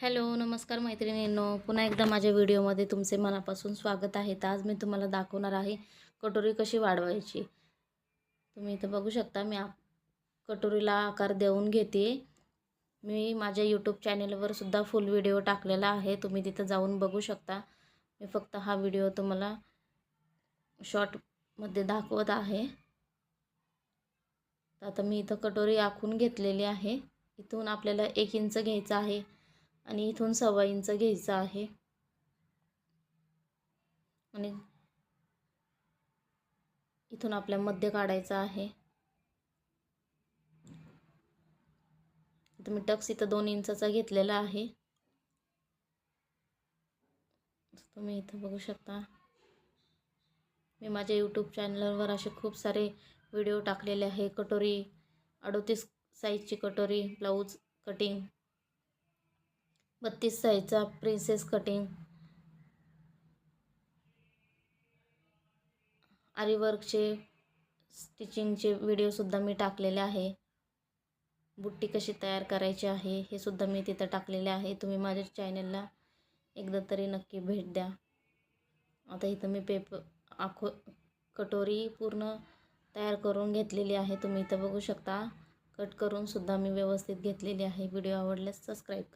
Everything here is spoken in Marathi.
हॅलो नमस्कार मैत्रिणींनो. पुन्हा एकदा माझ्या व्हिडिओमध्ये तुमचे मनापासून स्वागत आहे. तर आज मी तुम्हाला दाखवणार आहे कटोरी कशी वाढवायची. तुम्ही इथं बघू शकता मी आ कटोरीला आकार देऊन घेते. मी माझ्या यूट्यूब चॅनेलवर सुद्धा फुल व्हिडिओ टाकलेला आहे. तुम्ही तिथं जाऊन बघू शकता. मी फक्त हा व्हिडिओ तुम्हाला शॉर्टमध्ये दाखवत आहे. तर आता मी इथं कटोरी आखून घेतलेली आहे. इथून आपल्याला एक इंच घ्यायचं आहे. आणि इथून सव्वा इंच घ्यायचं आहे. आणि इथून आपल्या मध्य काढायचा आहे. तुम्ही टक्स इथं दोन इंचाचा घेतलेला आहे. तुम्ही इथं बघू शकता. मी माझ्या यूट्यूब चॅनलवर असे खूप सारे व्हिडिओ टाकलेले आहे. कटोरी अडोतीस साईजची कटोरी ब्लाऊज कटिंग बत्तीस साईजचा प्रिन्सेस कटिंग आरीवर्कचे स्टिचिंगचे व्हिडिओसुद्धा मी टाकलेले आहे. बुट्टी कशी तयार करायची आहे हे सुद्धा मी तिथं टाकलेले आहे. तुम्ही माझ्या चॅनलला एकदा तरी नक्की भेट द्या. आता इथं मी पेपर आखो कटोरी पूर्ण तयार करून घेतलेली आहे. तुम्ही इथं बघू शकता. कट करूनसुद्धा मी व्यवस्थित घेतलेली आहे. व्हिडिओ आवडल्यास सबस्क्राईब